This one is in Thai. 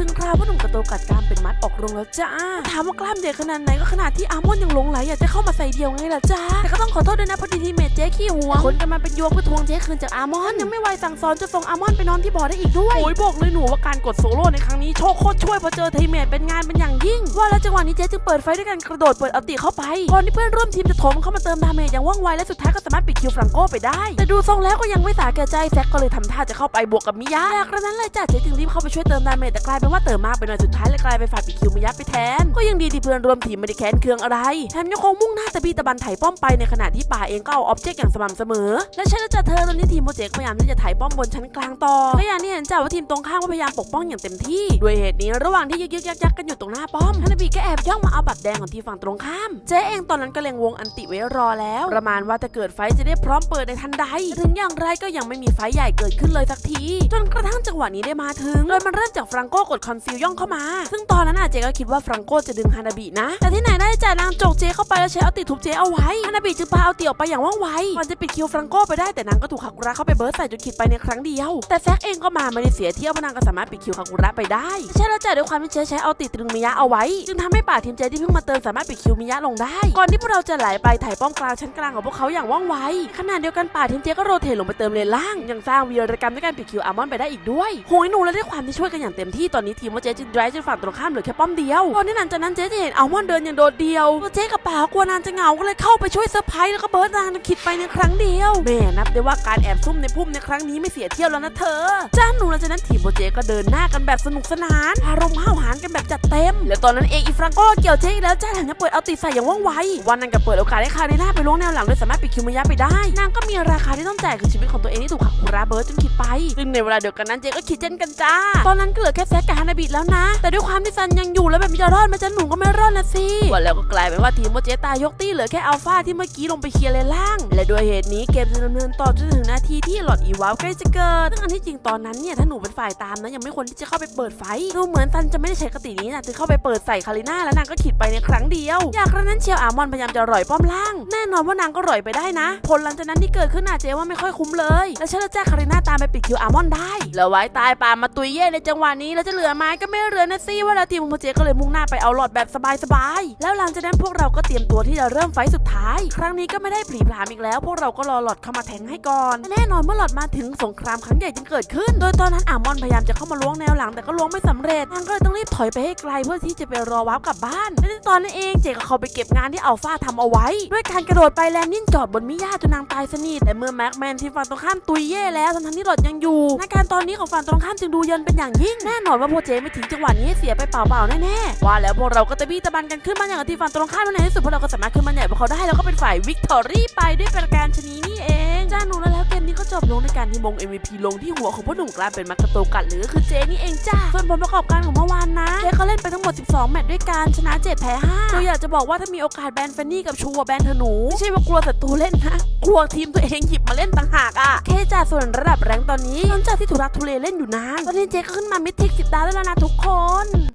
ถึงคราวว่าหนุ่มกระโตกัดกล้ามเป็นมัดออกโรงแล้วจ้า ถามว่ากล้ามใหญ่ขนาดไหนก็ขนาดที่อาร์มอนยังหลงไหลอยากจะเข้ามาใส่เดียวไงล่ะจ้า แต่ก็ต้องขอโทษด้วยนะพอดีทีเมทเจ๊ขี้หัวคนกันมาเป็นยวงเพื่อทวงเจ๊คืนจากอาร์มอนยังไม่ไหวสั่งสอนจะส่งอาร์มอนไปนอนที่บ่อได้อีกด้วย โอ้ยบอกเลยหนูว่าการกดโซโล่ในครั้งนี้โชคโคตรช่วยพอเจอทีเมทเป็นงานเป็นอย่างยิ่ง ว่าแล้วจังหวะนี้เจ๊จึงเปิดไฟด้วยการกระโดดเปิดอัลติเข้าไปก่อนที่เพื่อนร่วมทีมจะโถมเข้ามาเติมดาเมจอย่างว่องไวและสุดท้ายก็สามารถปิดคิวฟรังโกไปได้ แต่ดูทรงแล้วก็ยังไม่สาแก่ใจแซกก็เลยทำท่าจะเข้าไปบวกกับมิยะจากนั้นเลยจ้ะเจ๊จึงรีบเข้าไปช่วยเติมดาเมจแต่กลายเป็นว่าเติมมากไปหน่อยสุดท้ายเลยกลายเป็นฝ่ายปิดคิวมิยะไปแทน ก็ยังดีที่เพื่อนร่วมทีมไม่ได้แค้นเคืองอะไรแถมยังคงมุ่งหน้าตะบีตะบันไถ่ป้อมไปในขณะที่ป่าเองก็เอาออบเจกต์อย่างสม่ำเสมอ และใช่แล้วจ้ะเธอตอนนี้ทีมโปรเจกต์พยายามที่จะไถ่ป้อมบนชั้นกลางต่อก็อย่างที่เห็นจ้ะว่าทีมตรงข้ามก็พยายามปกป้องอย่างเต็มที่ด้วยเหตุนี้ระหว่างที่ยึกยึกยักยักกันอยู่ตรงหน้าป้อมฮานาบิก็แอบย่องมาเอาบัตรแดงของทีมฝั่งตรงข้ามเจ๊เองตอนนั้นก็เล็งวงอันติไว้รอแล้ว ประมาณว่าถ้าเกิดไฟจะได้พร้อมเปิดในทันใด ถึงอย่างไรก็ยังไม่มีไฟใหญ่เกิดขึ้นเลยสักที จนกระทั่งจังหวะนี้ได้มาถึงโดยมันเริ่มจากฟรังโกกดคอนซิลย่องเข้ามา ซึ่งตอนนั้นอาเจก็คิดว่าฟรังโกจะดึงฮานาบินะ แต่ที่ไหนได้จ่านางโจกเจเข้าไปแล้วใช้เอาติทุบเจเอาไว้ฮานาบิจึงพาเอาติออกไปอย่างว่องไวก่อนจะปิดคิวฟรังโกไปได้แต่นางก็ถูกคากุระเข้าไปเบิร์ดใส่จนขิดไปในครั้งเดียว แต่แซกเองก็มาไม่ได้เสียเที่ยวเพราะนางก็สามารถปิดคิวคากุระไปได้ใช่แล้วจ้ะด้วยความที่เจใช้เอาติตรึงมิยะเอาไว้จึงทำให้ป่าทีมเจที่เพิ่งมาเติมสามารถปิดคิวมิยะลงได้ ก่อนที่พวกเราจะไหลไปถ่ายป้อมกลางชั้นกลางของพวกเขาอย่างว่องไวขณะเดียวกันป่าทีมเจก็โรเทตลงไปเติมเลนล่างยังสร้างวีรกรรมด้วยการปิดคิวอาร์มอนไปได้อีกด้วยโหยหนูและด้วยความที่ช่วยกันอย่างเต็มที่ตอนนี้ทีมว่าเจจึงไดรฟ์จนฝั่งตรงข้ามเหลือแค่ป้อมเดียวตอนนี้นันจากนั้นเจจะเห็นอัลมอนเดินอย่างโดดเดียวเจกับป๋ากลัวนานจะเหงาก็เลยเข้าไปช่วยเซอร์ไพรส์แล้วก็เบิร์ดนางจนขิดไปในครั้งเดียวแม่นับได้ว่าการแอบซุ่มในพุ่มในครั้งนี้ไม่เสียเที่ยวแล้วนะเธอจ้าหนูหลังจากนั้นทีมโบเจก็เดินหน้ากันแบบสนุกสนานอารมณ์ห้า กันแบบจัดเต็ม และตอนนั้นเองอีฟรังโก็เกี่ยวเจ๊อีกแล้วจ้าแถมยังเปิดเอาติใส่อย่างว่องไว วันนั้นก็เปิดโอกาสให้คาเรน่าไปล้วงแนวหลังโดยสามารถปิดคิวมายะไปได้ นางก็มีราคาที่ต้องจ่ายคือชีวิตของตัวเองที่ถูกหักคุราเบิร์ดจนคิดไป ซึ่งในเวลาเดียวกันนั้นเจ๊ก็คิดเช่นกันจ้า ตอนนั้นก็เหลือแค่แซกกับฮานาบิแล้วนะ แต่ด้วยความที่ซันยังอยู่แล้วแบบมีจะรอดไหมาจะหนูก็ไม่รอดนะสิวันแล้วก็กลายเป็นว่าทีมโมเจตายกตี้เหลือแค่อัลฟาที่เมื่อกี้ลงไปเคลียร์เลนล่าง และด้วยเหตุนี้เกมจะดำเนินต่อจนถึงนาทีที่หลอดอีวาวใกล้จะเกิดซึ่งอันที่จริงตอนนั้นเนี่ยถ้าหนูเป็นฝ่ายตามนะยังไม่ควรที่จะเข้าไปเปิดไฟดูเหมือนซันจะไม่ได้ใช้กตินี้นะจึงเข้าไปเปิดใส่คาริน่าและนางก็ขิดไปในครั้งเดียว อยากกระนั้นเชียวอามอนพยายามจะร่อยป้อมล่าง แน่นอนว่านางก็ร่อยไปได้นะ ผลหลังจากนั้นที่เกิดขึ้นอาเจว่าไม่ค่อยคุ้มเลย และเชลแจ้คาริน่าตามไปปิดคิวอามอนได้แล้วไว้ตายปามาตุยเย่ในจังหวะนี้แล้วจะเหลือไม้ก็ไม่เหลือนะสิว่าแล้วทีมโมเจก็เลยมุ่งหน้าไปเอาหลอดแบบสบายๆแล้วหลังจากนั้นพวกเราก็เตรียมตัวที่จะเริ่มไฟสุดท้าย ครั้งนี้ก็ไม่ได้ผลีผลามอีกแล้ว พวกเราก็รอหลอดเข้ามาแทงให้ก่อนแน่นอนเมื่อหลอดมาถึงสงครามครั้งใหญ่จึงเกิดขึ้น โดยตอนนั้นอามอนพยายามจะเข้ามาล้วงแนวหลังแต่ก็ล้วงไม่สำเร็จนางก็เลยต้องรีบถอยไปให้ไกลเพื่อที่จะไปรอวาร์ปกลับบ้านและในตอนนั้นเองเจก็เข้าไปเก็บงานที่อัลฟาทำเอาไว้ ด้วยการกระโดดไปแลนดิ้งจอดบนมิยาจนนางตายสนิทแต่เมื่อแม็กแมนที่ฝั่งตรงข้ามตุยเย่แล้วทั้งๆที่หลอดยังอยู่ในการตอนนี้ของฝั่งตรงข้ามจึงดูเยินเป็นอย่างยิ่งแน่นอนว่าโปรเจไม่ถึงจังหวะนี้ให้เสียไปเปล่าๆแน่ๆว่าแล้วพวกเราก็ตะบี้ตะบันกันขึ้นมาอย่างกับที่ฝั่งตรงข้ามแล้วในที่สุดพวกเราก็สามารถขึ้นมาใหญ่พวกเขาได้แล้วก็เป็นฝ่ายวิกตอรี่ไปด้วยประการชนีนี่เองจ้าหนูแล้วแล้วเกมนี้ก็จบลงในการที่มง MVP ลงที่หัวของพ่อหนุ่มกลายเป็นมักกะโตกัดหรือคือเจนี่เองจ้าส่วนผลประกอบการของเมื่อวานนะเจเขาเล่นไปทั้งหมด 12 แมตช์ด้วยกันชนะ7แพ้5โดยอยากจะบอกว่าถ้ามีโอกาสแบนเฟนนี่กับชูอะแบนเธอหนู ไม่ใช่ว่ากลัวศัตรูเล่นนะกลัวทีมตัวเองหยิบมาเล่นต่างหากอะเคจ้าส่วนระดับแรงค์ตอนนี้หลังจากที่ทุรักทุเลเล่นอยู่นานตอนนี้เจก็ขึ้นมามิดทิกสิบดาวแล้วนะทุกคน